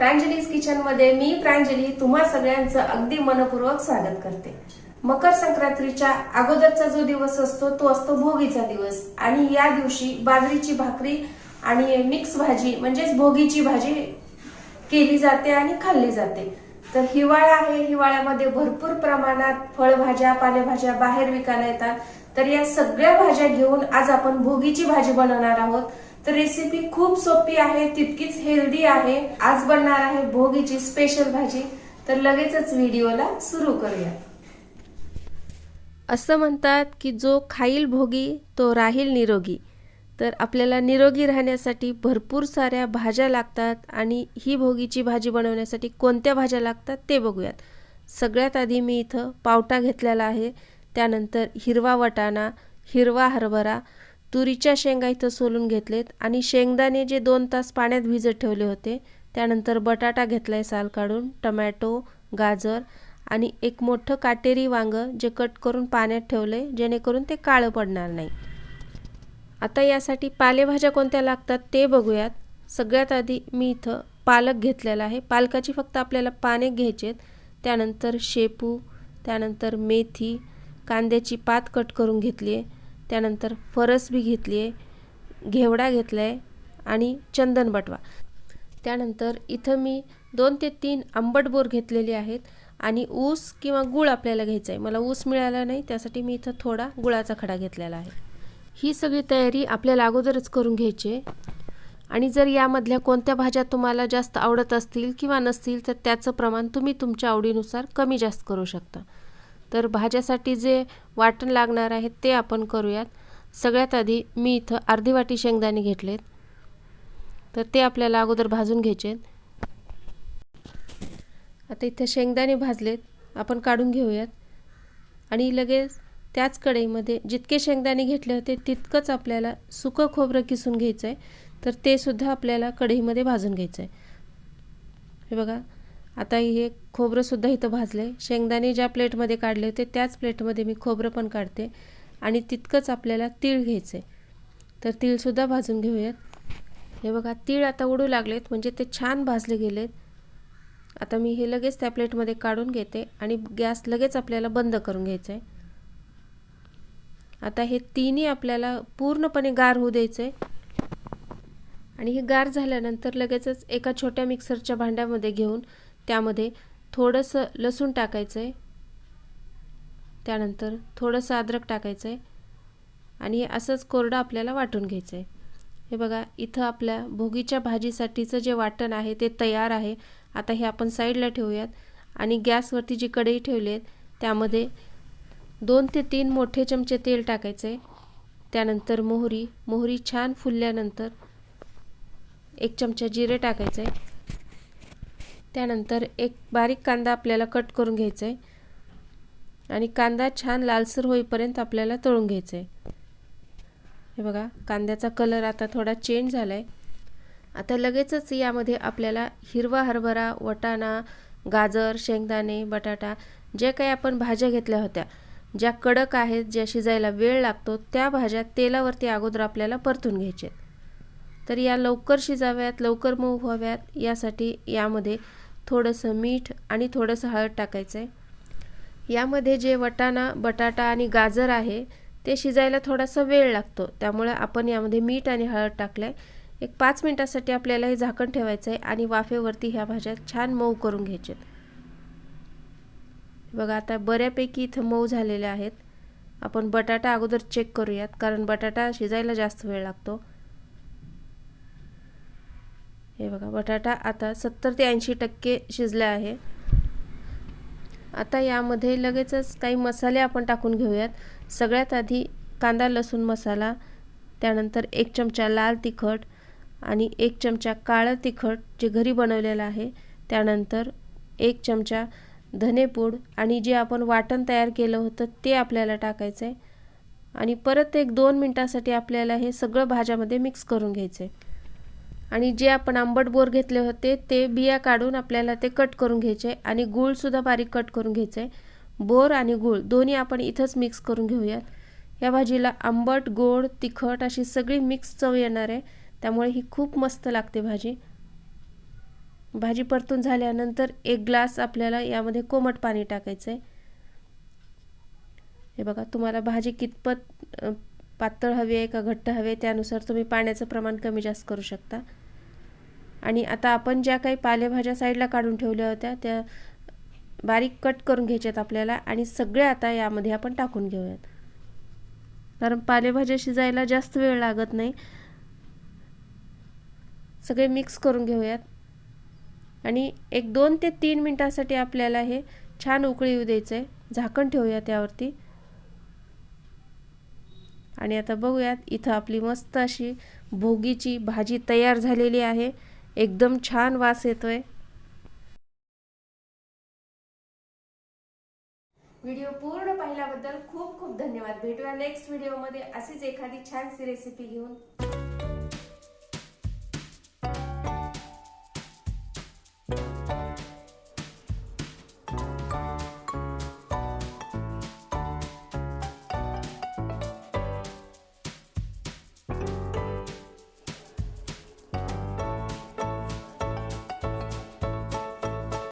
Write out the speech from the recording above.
प्रांजलीज किचनमध्ये मी प्रांजली तुम्हा सगळ्यांचं अगदी मनपूर्वक स्वागत करते. मकर संक्रांतीच्या अगोदरचा जो दिवस असतो तो असतो भोगीचा दिवस. आणि या दिवशी बाजरीची भाकरी आणि मिक्स भाजी म्हणजेच भोगीची भाजी केली जाते आणि खाल्ली जाते. तर हिवाळा आहे हिवाळ्यामध्ये भरपूर प्रमाणात फळभाज्या पालेभाज्या बाहेर विकायला येतात. तर या सगळ्या भाज्या घेऊन आज आपण भोगीची भाजी बनवणार आहोत. तर रेसिपी खूप सोपी आहे तितकीच हेल्दी आहे. आज बनणार आहे भोगीची स्पेशल भाजी. तर लगेचच व्हिडिओला सुरू करूया. असं म्हणतात की जो खाईल भोगी तो राहील निरोगी. तर आपल्याला निरोगी राहण्यासाठी भरपूर साऱ्या भाज्या लागतात आणि ही भोगीची भाजी बनवण्यासाठी कोणत्या भाज्या लागतात ते बघूयात. सगळ्यात आधी मी इथं पावटा घेतलेला आहे. त्यानंतर हिरवा वटाणा हिरवा हरभरा तुरीच्या शेंगा इथं सोलून घेतलेत आणि शेंगदाणे जे दोन तास पाण्यात भिजत ठेवले होते त्यानंतर बटाटा घेतलाय साल काढून टमॅटो गाजर आणि एक मोठं काटेरी वांगं जे कट करून पाण्यात ठेवले जेणेकरून ते काळं पडणार नाही. आता यासाठी पालेभाज्या कोणत्या लागतात ते बघूयात. सगळ्यात आधी मी इथं पालक घेतलेला आहे. पालकाची फक्त आपल्याला पाने घ्यायचे आहेत त्यानंतर शेपू त्यानंतर मेथी कांद्याची पात कट करून घेतली आहे. त्यानंतर फरसबी घेतली आहे घेवडा घेतला आहे आणि चंदन बटवा. त्यानंतर इथं मी दोन ते तीन आंबट बोर घेतलेले आहेत आणि ऊस किंवा गूळ आपल्याला घ्यायचा आहे मला ऊस मिळाला नाही त्यासाठी मी इथं थोडा गुळाचा खडा घेतलेला आहे. ही सगळी तयारी आपल्याला अगोदरच करून घ्यायची आहे. आणि जर यामधल्या कोणत्या भाज्या तुम्हाला जास्त आवडत असतील किंवा नसतील तर त्याचं प्रमाण तुम्ही तुमच्या आवडीनुसार कमी जास्त करू शकता. तर भाज्यासाठी जे वाटण लागणार आहे ते आपण करूयात. सगळ्यात आधी मी इथं अर्धी वाटी शेंगदाणे घेतलेत. तर ते आपल्याला अगोदर भाजून घ्यायचे आहेत आता इथं शेंगदाणे भाजलेत. आपण काढून घेऊयात. आणि लगेच त्याच कढईमध्ये जितके शेंगदाणे घेतले होते तितकंच आपल्याला सुकं खोबरं किसून घ्यायचं आहे तर ते सुद्धा आपल्याला कढईमध्ये भाजून घ्यायचं आहे हे बघा आता हे खोबरंसुद्धा इथं भाजलं आहे शेंगदाणे ज्या प्लेटमध्ये काढले होते त्याच प्लेटमध्ये मी खोबरं पण काढते आणि तितकंच आपल्याला तीळ घ्यायचं आहे तर तीळसुद्धा भाजून घेऊयात. हे बघा तीळ आता उडू लागलेत म्हणजे ते छान भाजले गेलेत. आता मी हे लगेच त्या प्लेटमध्ये काढून घेते आणि गॅस लगेच आपल्याला बंद करून घ्यायचं आहे आता हे तिन्ही आपल्याला पूर्णपणे गार होऊ द्यायचं आहे आणि हे गार झाल्यानंतर लगेचच एका छोट्या मिक्सरच्या भांड्यामध्ये घेऊन त्यामध्ये थोडंसं लसूण टाकायचं आहे त्यानंतर थोडंसं अद्रक टाकायचं आहे आणि असंच कोरडं आपल्याला वाटून घ्यायचं आहे हे बघा इथं आपल्या भोगीच्या भाजीसाठीचं जे वाटण आहे ते तयार आहे. आता हे आपण साईडला ठेवूयात. आणि गॅसवरती जी कढई ठेवली आहेत त्यामध्ये दोन ते तीन मोठे चमचे तेल टाकायचं आहे त्यानंतर मोहरी मोहरी छान फुलल्यानंतर एक चमचा जिरे टाकायचं आहे त्यानंतर एक बारीक कांदा आपल्याला कट करून घ्यायचा आहे आणि कांदा छान लालसर होईपर्यंत आपल्याला तळून घ्यायचं आहे हे बघा कांद्याचा कलर आता थोडा चेंज झाला आहे आता लगेचच यामध्ये आपल्याला हिरवा हरभरा वटाणा गाजर शेंगदाणे बटाटा जे काही आपण भाज्या घेतल्या होत्या ज्या कडक आहेत ज्या शिजायला वेळ लागतो त्या भाज्या तेलावरती अगोदर आपल्याला परतून घ्यायच्या तर या लवकर शिजाव्यात लवकर मऊ व्हाव्यात यासाठी यामध्ये थोडंसं मीठ आणि थोडंसं हळद टाकायचं आहे यामध्ये जे वटाणा बटाटा आणि गाजर आहे ते शिजायला थोडासा वेळ लागतो. त्यामुळे आपण यामध्ये मीठ आणि हळद टाकलं आहे एक पाच मिनटासाठी आपल्याला हे झाकण ठेवायचं आहे आणि वाफेवरती ह्या भाज्या छान मऊ करून घ्यायच्यात बघा आता बऱ्यापैकी इथं मऊ झालेल्या आहेत. आपण बटाटा अगोदर चेक करूयात कारण बटाटा शिजायला जास्त वेळ लागतो. हे बघा बटाटा आता सत्तर ते ऐंशी टक्के शिजले आहे. आता यामध्ये लगेचच काही मसाले आपण टाकून घेऊयात. सगळ्यात आधी कांदा लसूण मसाला त्यानंतर एक चमचा लाल तिखट आणि एक चमचा काळं तिखट जे घरी बनवलेलं आहे त्यानंतर एक चमचा धनेपूड आणि जे आपण वाटण तयार केलं होतं ते आपल्याला टाकायचं आहे आणि परत एक दोन मिनटासाठी आपल्याला हे सगळं भाज्यामध्ये मिक्स करून घ्यायचं आहे आणि जे आपण आंबट बोर घेतले होते ते बिया काढून आपल्याला ते कट करून घ्यायचे आणि गूळसुद्धा बारीक कट करून घ्यायचं. आहे बोर आणि गूळ दोन्ही आपण इथंच मिक्स करून घेऊयात. या भाजीला आंबट गोड तिखट अशी सगळी मिक्स चव येणार आहे. त्यामुळे ही खूप मस्त लागते भाजी. भाजी परतून झाल्यानंतर एक ग्लास आपल्याला यामध्ये कोमट पाणी टाकायचं आहे हे बघा तुम्हाला भाजी कितपत पातळ हवी आहे का घट्ट हवी आहे त्यानुसार तुम्ही पाण्याचं प्रमाण कमी जास्त करू शकता. आणि आता आपण ज्या काही पालेभाज्या साईडला काढून ठेवल्या होत्या त्या बारीक कट करून घ्यायच्यात आपल्याला आणि सगळे आता यामध्ये आपण टाकून घेऊयात. कारण पालेभाज्या शिजायला जास्त वेळ लागत नाही. सगळे मिक्स करून घेऊयात. आणि एक दोन ते तीन मिनटासाठी आपल्याला हे छान उकळी येऊ द्यायचं आहे झाकण ठेवूया त्यावरती आणि आता बघूयात इथं आपली मस्त अशी भोगीची भाजी तयार झालेली आहे. एकदम छान वास येतोय. व्हिडिओ पूर्ण पाहिल्याबद्दल खूप खूप धन्यवाद. भेटूया नेक्स्ट व्हिडिओमध्ये अशीच एखादी छानशी रेसिपी घेऊन.